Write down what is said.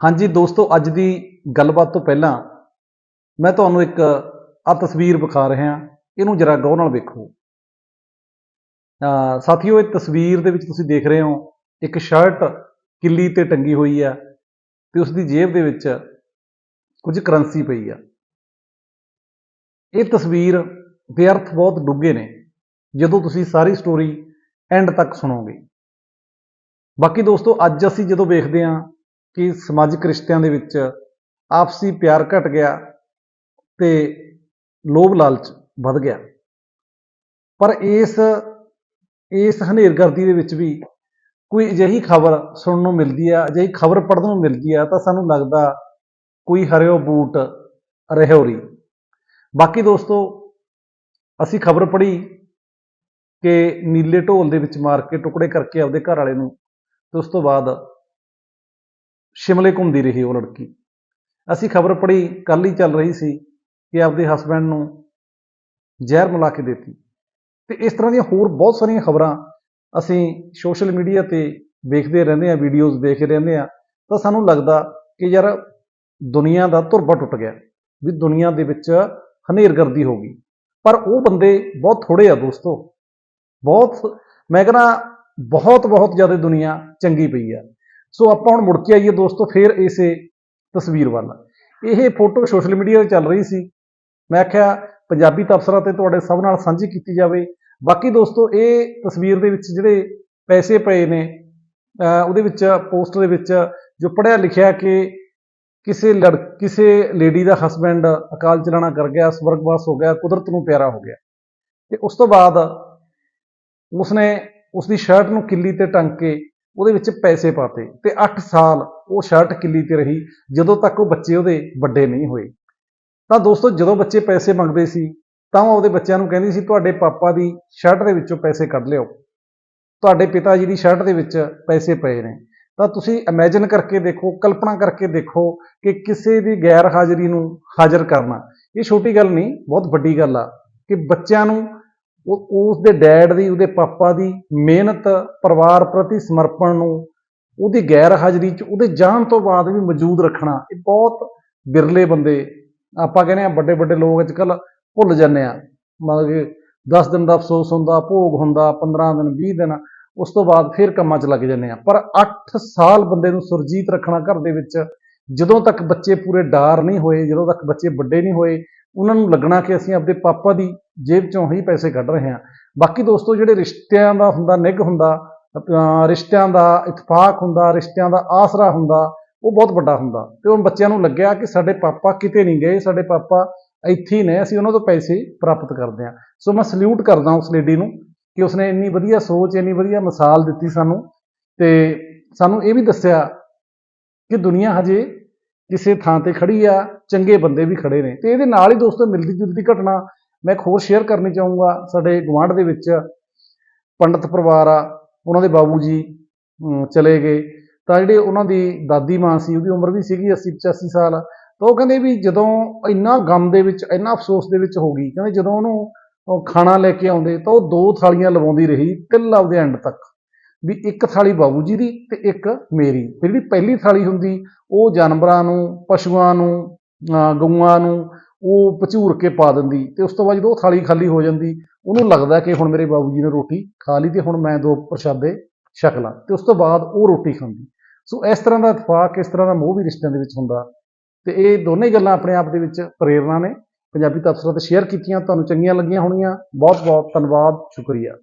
ਹਾਂਜੀ ਦੋਸਤੋ, ਅੱਜ ਦੀ ਗੱਲਬਾਤ ਤੋਂ ਪਹਿਲਾਂ ਮੈਂ ਤੁਹਾਨੂੰ ਇੱਕ ਆ ਤਸਵੀਰ ਵਿਖਾ ਰਿਹਾ ਇਹਨੂੰ ਜਰਾ ਗੌਰ ਨਾਲ ਵੇਖੋ। ਸਾਥੀਓ, ਇਹ ਤਸਵੀਰ ਦੇ ਵਿੱਚ ਤੁਸੀਂ ਦੇਖ ਰਹੇ ਹੋ, ਇੱਕ ਸ਼ਰਟ ਕਿੱਲੀ ਤੇ ਟੰਗੀ ਹੋਈ ਆ ਤੇ ਉਸ ਦੀ ਜੇਬ ਦੇ ਵਿੱਚ ਕੁਝ ਕਰੰਸੀ ਪਈ ਆ। ਇਹ ਤਸਵੀਰ ਦੇ ਅਰਥ ਬਹੁਤ ਡੂੰਘੇ ਨੇ, ਜਦੋਂ ਤੁਸੀਂ ਸਾਰੀ ਸਟੋਰੀ ਐਂਡ ਤੱਕ ਸੁਣੋਗੇ। ਬਾਕੀ ਦੋਸਤੋ, ਅੱਜ ਅਸੀਂ ਜਦੋਂ ਵੇਖਦੇ ਹਾਂ ਕਿ ਸਮਾਜਿਕ ਰਿਸ਼ਤਿਆਂ ਦੇ ਵਿੱਚ ਆਪਸੀ ਪਿਆਰ ਘਟ ਗਿਆ ਤੇ ਲੋਭ ਲਾਲਚ ਵੱਧ ਗਿਆ। ਪਰ ਇਸ ਇਸ ਹਨੇਰਗਰਦੀ ਦੇ ਵਿੱਚ ਵੀ ਕੋਈ ਅਜਿਹੀ ਖਬਰ ਸੁਣਨ ਨੂੰ ਮਿਲਦੀ ਆ, ਅਜਿਹੀ ਖਬਰ ਪੜ੍ਹਨ ਨੂੰ ਮਿਲਦੀ ਆ ਤਾਂ ਸਾਨੂੰ ਲੱਗਦਾ ਕੋਈ ਹਰਿਓ ਬੂਟ ਰਹਿਉਰੀ ਬਾਕੀ ਦੋਸਤੋ, ਅਸੀਂ ਖਬਰ ਪੜ੍ਹੀ ਕਿ ਨੀਲੇ ਢੋਲ ਦੇ ਵਿੱਚ ਮਾਰ ਕੇ ਟੁਕੜੇ ਕਰਕੇ ਆਪਦੇ ਘਰ ਵਾਲੇ ਨੂੰ, ਤੇ ਉਸ ਤੋਂ ਬਾਅਦ ਸ਼ਿਮਲੇ ਘੁੰਮਦੀ ਰਹੀ ਉਹ ਲੜਕੀ। ਅਸੀਂ ਖਬਰ ਪੜ੍ਹੀ ਕੱਲ ਹੀ ਚੱਲ ਰਹੀ ਸੀ ਕਿ ਆਪਦੇ ਹਸਬੰਡ ਨੂੰ ਜ਼ਹਿਰ ਮਿਲਾ ਕੇ ਦਿੱਤੀ। ਤੇ ਇਸ ਤਰ੍ਹਾਂ ਦੀਆਂ ਹੋਰ ਬਹੁਤ ਸਾਰੀਆਂ ਖਬਰਾਂ ਅਸੀਂ ਸੋਸ਼ਲ ਮੀਡੀਆ ਤੇ ਵੇਖਦੇ ਰਹਿੰਦੇ ਆ ਵੀਡੀਓਜ਼ ਦੇਖਦੇ ਰਹਿੰਦੇ ਆ ਤਾਂ ਸਾਨੂੰ ਲੱਗਦਾ ਕਿ ਯਾਰ ਦੁਨੀਆ ਦਾ ਧੁਰਬਾ ਟੁੱਟ ਗਿਆ, ਵੀ ਦੁਨੀਆ ਦੇ ਵਿੱਚ ਹਨੇਰਗਰਦੀ ਹੋ ਗਈ। ਪਰ ਉਹ ਬੰਦੇ ਬਹੁਤ ਥੋੜੇ ਆ ਦੋਸਤੋ। ਬਹੁਤ, ਮੈਂ ਕਹਿੰਦਾ ਬਹੁਤ ਬਹੁਤ ਜ਼ਿਆਦਾ ਦੁਨੀਆ ਚੰਗੀ ਪਈ ਆ। ਸੋ ਆਪਾਂ ਹੁਣ ਮੁੜ ਕੇ ਆਈਏ ਦੋਸਤੋ, ਫੇਰ ਇਸੇ ਤਸਵੀਰ ਵੱਲ। ਇਹ ਫੋਟੋ ਸੋਸ਼ਲ ਮੀਡੀਆ ਤੇ ਚੱਲ ਰਹੀ ਸੀ। ਮੈਂ ਆਖਿਆ, ਪੰਜਾਬੀ ਤਬਸਰਾ ਤੇ ਤੁਹਾਡੇ ਸਭ ਨਾਲ ਸਾਂਝੀ ਕੀਤੀ ਜਾਵੇ। ਬਾਕੀ ਦੋਸਤੋ, ਇਹ ਤਸਵੀਰ ਦੇ ਵਿੱਚ ਜਿਹੜੇ ਪੈਸੇ ਪਏ ਨੇ ਉਹਦੇ ਵਿੱਚ, ਪੋਸਟ ਦੇ ਵਿੱਚ ਜੋ ਪੜਿਆ ਲਿਖਿਆ ਕਿ ਕਿਸੇ ਲੜ, ਕਿਸੇ ਲੇਡੀ ਦਾ ਹਸਬੈਂਡ ਅਕਾਲ ਚਲਾਣਾ ਕਰ ਗਿਆ, ਸਵਰਗਵਾਸ ਹੋ ਗਿਆ, ਕੁਦਰਤ ਨੂੰ ਪਿਆਰਾ ਹੋ ਗਿਆ। ਤੇ ਉਸ ਤੋਂ ਬਾਅਦ ਉਸਨੇ ਉਸ ਦੀ ਸ਼ਰਟ ਨੂੰ ਕਿੱਲੀ ਤੇ ਟੰਗ ਕੇ ਉਹਦੇ ਵਿੱਚ ਪੈਸੇ ਪਾਤੇ ਤੇ 8 ਸਾਲ ਉਹ ਸ਼ਰਟ ਕਿੱਲੀ ਤੇ ਰਹੀ, ਜਦੋਂ ਤੱਕ ਉਹ ਬੱਚੇ ਉਹਦੇ ਵੱਡੇ ਨਹੀਂ ਹੋਏ। ਤਾਂ ਦੋਸਤੋ, ਜਦੋਂ ਬੱਚੇ ਪੈਸੇ ਮੰਗਦੇ ਸੀ, ਤਾਂ ਉਹ ਆਪਦੇ ਬੱਚਿਆਂ ਨੂੰ ਕਹਿੰਦੀ ਸੀ, ਤੁਹਾਡੇ ਪਾਪਾ ਦੀ ਸ਼ਰਟ ਦੇ ਵਿੱਚੋਂ ਪੈਸੇ ਕੱਢ ਲਿਓ ਤੁਹਾਡੇ ਪਿਤਾ ਜੀ ਦੀ ਸ਼ਰਟ ਦੇ ਵਿੱਚ ਪੈਸੇ ਪਏ ਨੇ। ਤਾਂ ਤੁਸੀਂ ਇਮੇਜਿਨ ਕਰਕੇ ਦੇਖੋ, ਕਲਪਨਾ ਕਰਕੇ ਦੇਖੋ ਕਿ ਕਿਸੇ ਦੀ ਗੈਰ ਹਾਜ਼ਰੀ ਨੂੰ ਹਾਜ਼ਰ ਕਰਨਾ, ਇਹ ਛੋਟੀ ਗੱਲ ਨਹੀਂ, ਬਹੁਤ ਵੱਡੀ ਗੱਲ ਆ ਕਿ ਬੱਚਿਆਂ ਨੂੰ ਉਹ ਉਸ ਦੇ ਡੈਡ ਦੀ, ਉਹਦੇ ਪਾਪਾ ਦੀ ਮਿਹਨਤ, ਪਰਿਵਾਰ ਪ੍ਰਤੀ ਸਮਰਪਣ ਨੂੰ, ਉਹਦੀ ਗੈਰ ਹਾਜ਼ਰੀ 'ਚ, ਉਹਦੇ ਜਾਣ ਤੋਂ ਬਾਅਦ ਵੀ ਮੌਜੂਦ ਰੱਖਣਾ, ਇਹ ਬਹੁਤ ਬਿਰਲੇ ਬੰਦੇ ਆਪਾਂ ਕਹਿੰਦੇ ਆ ਵੱਡੇ ਵੱਡੇ ਲੋਕ ਅੱਜ ਕੱਲ ਭੁੱਲ ਜਾਂਦੇ ਆ। ਮਤਲਬ ਕਿ 10 ਦਿਨ ਦਾ ਅਫਸੋਸ ਹੁੰਦਾ, ਭੋਗ ਹੁੰਦਾ 15 ਦਿਨ 20 ਦਿਨ, ਉਸ ਤੋਂ ਬਾਅਦ ਫਿਰ ਕੰਮਾਂ 'ਚ ਲੱਗ ਜਾਂਦੇ ਆ। ਪਰ 8 ਸਾਲ ਬੰਦੇ ਨੂੰ ਸੁਰਜੀਤ ਰੱਖਣਾ ਘਰ ਦੇ ਵਿੱਚ, ਜਦੋਂ ਤੱਕ ਬੱਚੇ ਪੂਰੇ ਡਾਰ ਨਹੀਂ ਹੋਏ, ਜਦੋਂ ਤੱਕ ਬੱਚੇ ਵੱਡੇ ਨਹੀਂ ਹੋਏ, ਉਹਨਾਂ ਨੂੰ ਲੱਗਣਾ ਕਿ ਅਸੀਂ ਆਪਦੇ ਪਾਪਾ ਦੀ ਜੇਬ ਚੋਂ ਹੀ ਪੈਸੇ ਕੱਢ ਰਹੇ ਹਾਂ। ਬਾਕੀ ਦੋਸਤੋ, ਜਿਹੜੇ ਰਿਸ਼ਤਿਆਂ ਦਾ ਹੁੰਦਾ, ਨਿੱਘ ਹੁੰਦਾ ਰਿਸ਼ਤਿਆਂ ਦਾ ਇਤਫਾਕ ਹੁੰਦਾ, ਰਿਸ਼ਤਿਆਂ ਦਾ ਆਸਰਾ ਹੁੰਦਾ, ਉਹ ਬਹੁਤ ਵੱਡਾ ਹੁੰਦਾ। ਤੇ ਉਹ ਬੱਚਿਆਂ ਨੂੰ ਲੱਗਿਆ ਕਿ ਸਾਡੇ ਪਾਪਾ ਕਿਤੇ ਨਹੀਂ ਗਏ, ਸਾਡੇ ਪਾਪਾ ਇੱਥੇ ਨੇ, ਅਸੀਂ ਉਹਨਾਂ ਤੋਂ ਪੈਸੇ ਪ੍ਰਾਪਤ ਕਰਦੇ ਹਾਂ। ਸੋ ਮੈਂ ਸਲੂਟ ਕਰਦਾ ਉਸ ਲੇਡੀ ਨੂੰ ਕਿ ਉਸਨੇ ਇੰਨੀ ਵਧੀਆ ਸੋਚ, ਇੰਨੀ ਵਧੀਆ ਮਿਸਾਲ ਦਿੱਤੀ ਸਾਨੂੰ ਤੇ ਸਾਨੂੰ ਇਹ ਵੀ ਦੱਸਿਆ ਕਿ ਦੁਨੀਆ ਹਜੇ ਕਿਸੇ ਥਾਂ ਤੇ ਖੜੀ ਆ, ਚੰਗੇ ਬੰਦੇ ਵੀ ਖੜੇ ਨੇ। ਤੇ ਇਹਦੇ ਨਾਲ ਹੀ ਦੋਸਤੋ ਮਿਲਦੀ ਜੁਲਦੀ ਘਟਨਾ ਮੈਂ ਇੱਕ ਹੋਰ ਸ਼ੇਅਰ ਕਰਨੀ ਚਾਹੂੰਗਾ ਸਾਡੇ ਗੁਆਂਢ ਦੇ ਵਿੱਚ। ਪੰਡਤ ਪਰਿਵਾਰ ਆ, ਉਹਨਾਂ ਦੇ ਬਾਬੂ ਜੀ ਚਲੇ ਗਏ। ਤਾਂ ਜਿਹੜੇ ਉਹਨਾਂ ਦੀ ਦਾਦੀ ਮਾਂ ਸੀ, ਉਹਦੀ ਉਮਰ ਵੀ ਸੀਗੀ 80 85 ਸਾਲ। ਤਾਂ ਉਹ ਕਹਿੰਦੇ ਵੀ ਜਦੋਂ ਇੰਨਾ ਗਮ ਦੇ ਵਿੱਚ, ਇੰਨਾ ਅਫਸੋਸ ਦੇ ਵਿੱਚ ਹੋ ਗਈ, ਕਹਿੰਦੇ ਜਦੋਂ ਉਹਨੂੰ ਖਾਣਾ ਲੈ ਕੇ ਆਉਂਦੇ, ਤਾਂ ਉਹ ਦੋ ਥਾਲੀਆਂ ਲਵਾਉਂਦੀ ਰਹੀ ਤਿਲ ਆਪਦੇ ਐਂਡ ਤੱਕ। ਵੀ ਇੱਕ ਥਾਲੀ ਬਾਬੂ ਜੀ ਦੀ ਤੇ ਇੱਕ ਮੇਰੀ। ਫਿਰ ਜਿਹੜੀ ਪਹਿਲੀ ਥਾਲੀ ਹੁੰਦੀ, ਉਹ ਜਾਨਵਰਾਂ ਨੂੰ, ਪਸ਼ੂਆਂ ਨੂੰ ਗਊਆਂ ਨੂੰ ਉਹ ਪਚੂਰ ਕੇ ਪਾ ਦਿੰਦੀ ਤੇ ਉਸ ਤੋਂ ਬਾਅਦ ਜਦੋਂ ਉਹ ਥਾਲੀ ਖਾਲੀ ਹੋ ਜਾਂਦੀ, ਉਹਨੂੰ ਲੱਗਦਾ ਕਿ ਹੁਣ ਮੇਰੇ ਬਾਬੂ ਜੀ ਨੇ ਰੋਟੀ ਖਾ ਲਈ ਤੇ ਹੁਣ ਮੈਂ ਦੋ ਪ੍ਰਸ਼ਾਦੇ ਛਕ ਲਾਂ ਤੇ ਉਸ ਤੋਂ ਬਾਅਦ ਉਹ ਰੋਟੀ ਖਾਂਦੀ। ਸੋ ਇਸ ਤਰ੍ਹਾਂ ਦਾ ਇਤਫਾਕ, ਇਸ ਤਰ੍ਹਾਂ ਦਾ ਮੋਹ ਵੀ ਰਿਸ਼ਤਿਆਂ ਦੇ ਵਿੱਚ ਹੁੰਦਾ ਤੇ ਇਹ ਦੋਨੇ ਗੱਲਾਂ ਆਪਣੇ ਆਪ ਦੇ ਵਿੱਚ ਪ੍ਰੇਰਨਾ ਨੇ। ਪੰਜਾਬੀ ਤਬਸਰਾ ਤੇ ਸ਼ੇਅਰ ਕੀਤੀਆਂ, ਤੁਹਾਨੂੰ ਚੰਗੀਆਂ ਲੱਗੀਆਂ ਹੋਣੀਆਂ। ਬਹੁਤ ਬਹੁਤ ਧੰਨਵਾਦ, ਸ਼ੁਕਰੀਆ।